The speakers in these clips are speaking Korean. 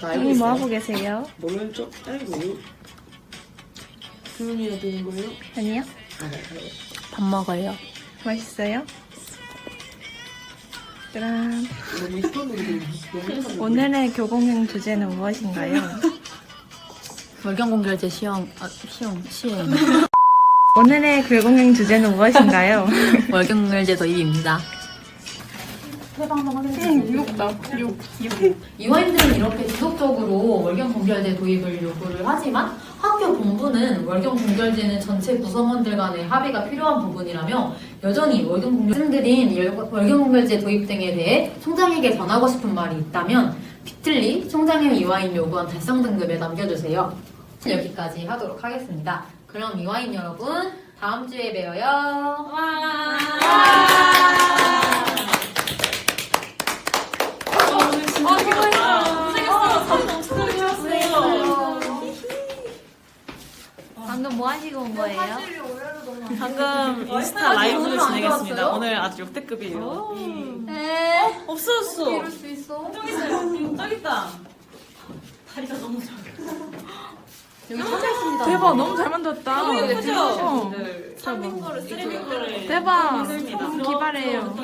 선생님 뭐 하고 계세요? 너는 좀 아이고 수면이야 되는 거예요? 아니요. 밥 먹어요. 맛있어요? 짜란. 너무 오늘의 교공행 주제는 무엇인가요? 월경공결제 시험, 아, 시험, 시행. 오늘의 교공행 주제는 무엇인가요? 월경공결제 도입입니다. 이화인들은 이렇게 지속적으로 월경공결제 도입을 요구를 하지만 학교 본부는 월경공결제는 전체 구성원들 간의 합의가 필요한 부분이라며 여전히 월경공결 말씀드린 월경공결제 도입 등에 대해 총장에게 전하고 싶은 말이 있다면 비틀리 총장님 이화인 요구안 달성 등급에 남겨주세요. 여기까지 하도록 하겠습니다. 그럼 이화인 여러분 다음 주에 봬요. 방금 뭐 하시고 온 거예요? 방금 인스타 라이브를 진행했습니다. 오늘 아주 역대급이에요. 네. 없어졌어. 이럴 수 있어? 저기 있어요. 저기 있다. 다리가 너무 좋아. 여기 찾아 있습니다. 대박, 너무 잘 만들었다. 너무 예쁘죠? 어. 삼인 거를 쓰리인 거를. 대박. 기발해요.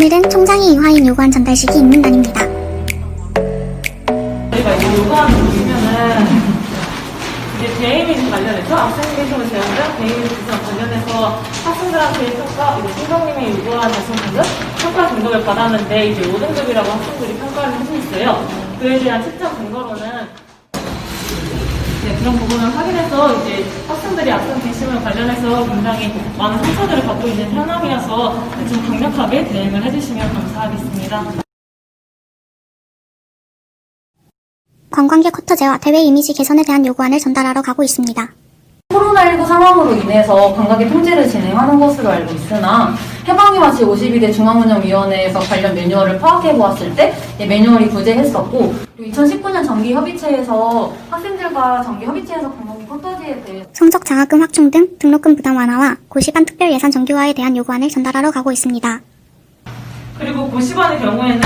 오늘은 총장이 이화인 요구안 전달식이 있는 날입니다. 저희가 이제 요구하는 거 보면은 이제 대의민 관련해서 되는데 대의민 기사 관련해서 학생들한테 평가 이제 총장님이 요구한 달성 등급 평가 등급을 받았는데 이제 5등급이라고 학생들이 평가를 해주셨어요. 그에 대한 측정 근거로는 네, 그런 부분을 확인해서 이제 학생들이 악성 게시물 관련해서 굉장히 많은 상처들을 받고 있는 현황이어서 좀 강력하게 대응을 해주시면 감사하겠습니다. 관광객 쿼터 제와 대회 이미지 개선에 대한 요구안을 전달하러 가고 있습니다. 코로나19 상황으로 인해서 관광객 통제를 진행하는 것으로 알고 있으나 해방이와 제52대 중앙운영위원회에서 관련 매뉴얼을 파악해 보았을 때 이 매뉴얼이 부재했었고 그리고 2019년 정기 협의체에서 학생들과 정기 협의체에서 관광객 쿼터제에 대해 성적 장학금 확충 등 등록금 부담 완화와 고시반 특별 예산 정규화에 대한 요구안을 전달하러 가고 있습니다. 그리고 고시반의 경우에는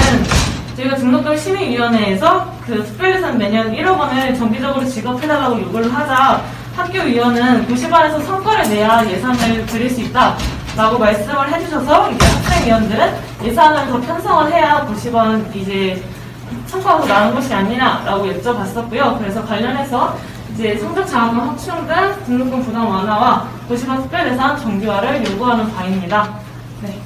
저희가 등록금 심의위원회에서 그 특별예산 매년 1억 원을 정기적으로 지급해달라고 요구를 하자 학교위원은 고시반에서 성과를 내야 예산을 드릴 수 있다 라고 말씀을 해주셔서 이제 학생위원들은 예산을 더 편성을 해야 고시반 이제 성과가 더 나은 것이 아니냐라고 여쭤봤었고요. 그래서 관련해서 이제 성적 장학금 확충 등 등록금 부담 완화와 고시반 특별 예산 정기화를 요구하는 바입니다. 네.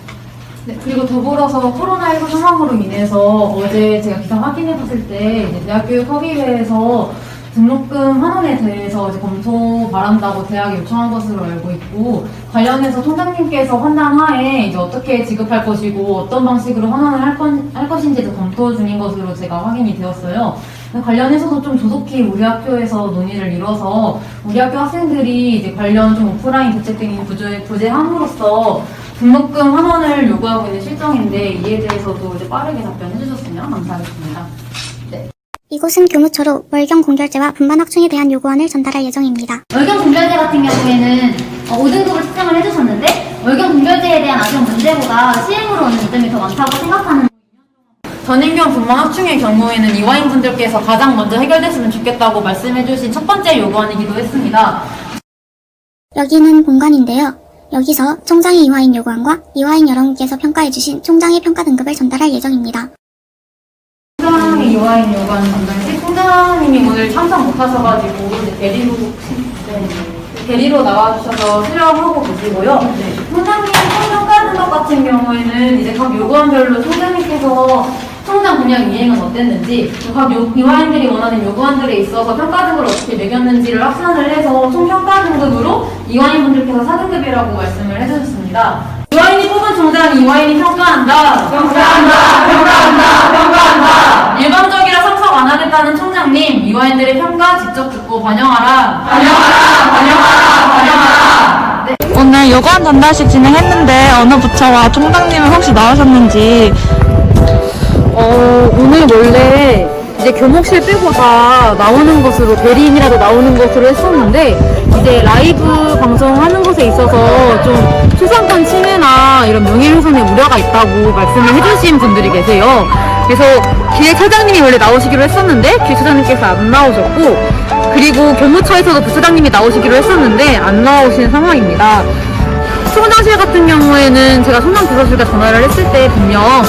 네, 그리고 더불어서 코로나19 상황으로 인해서 어제 제가 기사 확인해 봤을 때 이제 대학교협의회에서 등록금 환원에 대해서 이제 검토 바란다고 대학에 요청한 것으로 알고 있고 관련해서 총장님께서 판단하에 이제 어떻게 지급할 것이고 어떤 방식으로 환원을 할, 건, 할 것인지도 검토 중인 것으로 제가 확인이 되었어요. 관련해서도 좀 조속히 우리 학교에서 논의를 이뤄서 우리 학교 학생들이 이제 관련 좀 오프라인 대책 등이 부재, 부재함으로써 등록금 환원을 요구하고 있는 실정인데 이에 대해서도 이제 빠르게 답변해 주셨으면 감사하겠습니다. 이곳은 교무처로 월경 공결제와 분반 확충에 대한 요구안을 전달할 예정입니다. 월경 분별제 같은 경우에는 어, 5등급을 측정을 해주셨는데 월경 분별제에 대한 아쉬운 문제보다 시행으로 오는 이점이 더 많다고 생각하는 전인경 분만 합충의 경우에는 이화인 분들께서 가장 먼저 해결됐으면 좋겠다고 말씀해 주신 첫 번째 요구안이기도 했습니다. 여기는 본관인데요. 여기서 총장의 이화인 요구안과 이화인 여러분께서 평가해주신 총장의 평가 등급을 전달할 예정입니다. 총장의 이화인 요구안 전달시 총장님이 오늘 참석 못 하셔가지고 이제 대리로 네, 대리로 나와주셔서 수령하고 계시고요. 총장님 평가하는 것 같은 경우에는 이제 각 요구안별로 총장님께서 총장 분양 이행은 어땠는지 또각 요- 이화인들이 원하는 요구안들에 있어서 평가 등급을 어떻게 매겼는지를 합산을 해서 총 평가 등급으로 이화인 분들께서 4등급이라고 말씀을 해주셨습니다. 이화인이 뽑은 총장 이화인이 평가한다. 평가한다. 평가한다. 평가한다. 일방적이라 참석 안 하는 뜻하는 총장님, 이화인들의 평가 직접 듣고 반영하라. 오늘 요구안 전달식 진행했는데 어느 부처와 총장님은 혹시 나오셨는지 어, 오늘 원래 이제 교목실 빼고 다 나오는 것으로 대리인이라도 나오는 것으로 했었는데 이제 라이브 방송하는 것에 있어서 좀 초상권 침해나 이런 명예훼손의 우려가 있다고 말씀을 해주신 분들이 계세요. 그래서 기획처장님이 원래 나오시기로 했었는데 기획처장님께서 안 나오셨고 그리고 교무처에서도 부처장님이 나오시기로 했었는데 안 나오신 상황입니다. 총장실 같은 경우에는 제가 총장 비서실과 전화를 했을 때 분명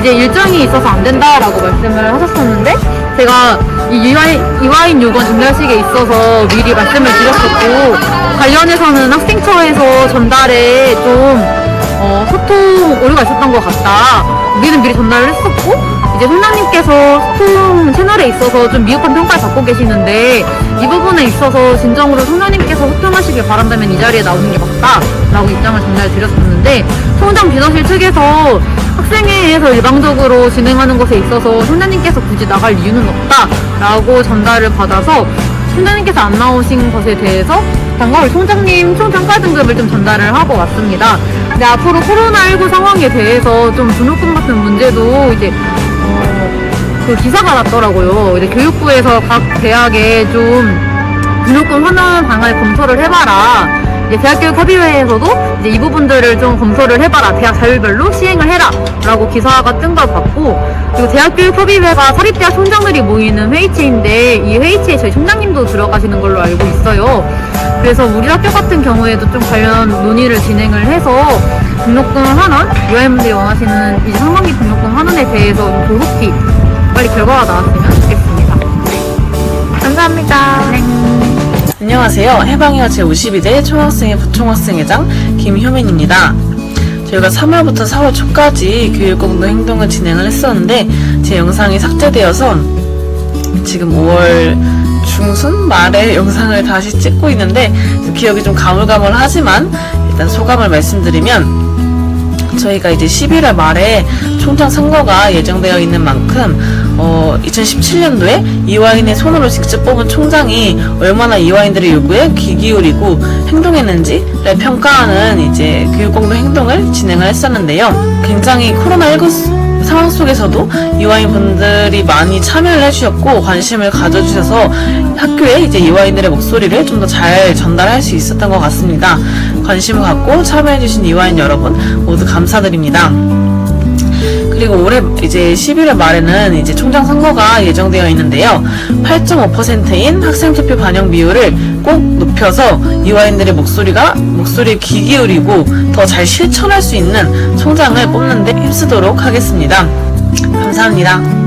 이제 일정이 있어서 안 된다라고 말씀을 하셨었는데 제가 이 이화인, 이화인 요건 전달식에 있어서 미리 말씀을 드렸었고 관련해서는 학생처에서 전달에 좀 어, 소통 오류가 있었던 것 같다. 우리는 미리 전달을 했었고 이제 손장님께서 소통 채널에 있어서 좀 미흡한 평가를 받고 계시는데 이 부분에 있어서 진정으로 손장님께서 소통하시길 바란다면 이 자리에 나오는 게 맞다라고 입장을 전달드렸었는데 총장 비서실 측에서 학생회에서 일방적으로 진행하는 것에 있어서 손장님께서 굳이 나갈 이유는 없다라고 전달을 받아서 총장님께서 안 나오신 것에 대해서 방금 총장님 총평가 등급을 좀 전달을 하고 왔습니다. 근데 앞으로 코로나19 상황에 대해서 좀 등록금 같은 문제도 이제 어, 그 기사가 났더라고요. 이제 교육부에서 각 대학에 좀 등록금 환원 방안을 검토를 해봐라. 이제 대학교육협의회에서도 이제 이 부분들을 좀 검토를 해봐라. 대학 자율별로 시행을 해라. 라고 기사가 뜬 걸 봤고, 그리고 대학교육협의회가 사립대학 총장들이 모이는 회의체인데, 이 회의체에 저희 총장님도 들어가시는 걸로 알고 있어요. 그래서 우리 학교 같은 경우에도 좀 관련 논의를 진행을 해서 등록금 환원, 유아인분들이 원하시는 이제 상반기 등록금 환원에 대해서 좀 조속히 빨리 결과가 나왔으면 좋겠습니다. 감사합니다. 안녕하세요. 해방이와 제52대 초등학생회 부총학생회장 김효민입니다. 저희가 3월부터 4월 초까지 교육공동 행동을 진행을 했었는데 제 영상이 삭제되어서 지금 5월 중순 말에 영상을 다시 찍고 있는데 기억이 좀 가물가물하지만 일단 소감을 말씀드리면 저희가 이제 11월 말에 총장 선거가 예정되어 있는 만큼 어, 2017년도에 이화인의 손으로 직접 뽑은 총장이 얼마나 이화인들의 요구에 귀 기울이고 행동했는지를 평가하는 이제 교육공동 행동을 진행을 했었는데요. 굉장히 코로나19 상황 속에서도 이화인 분들이 많이 참여를 해주셨고 관심을 가져주셔서 학교에 이제 이화인들의 목소리를 좀 더 잘 전달할 수 있었던 것 같습니다. 관심을 갖고 참여해주신 이화인 여러분 모두 감사드립니다. 그리고 올해 이제 11월 말에는 이제 총장 선거가 예정되어 있는데요. 8.5%인 학생 투표 반영 비율을 꼭 높여서 이화인들의 목소리가 목소리에 귀 기울이고 더 잘 실천할 수 있는 총장을 뽑는데 힘쓰도록 하겠습니다. 감사합니다.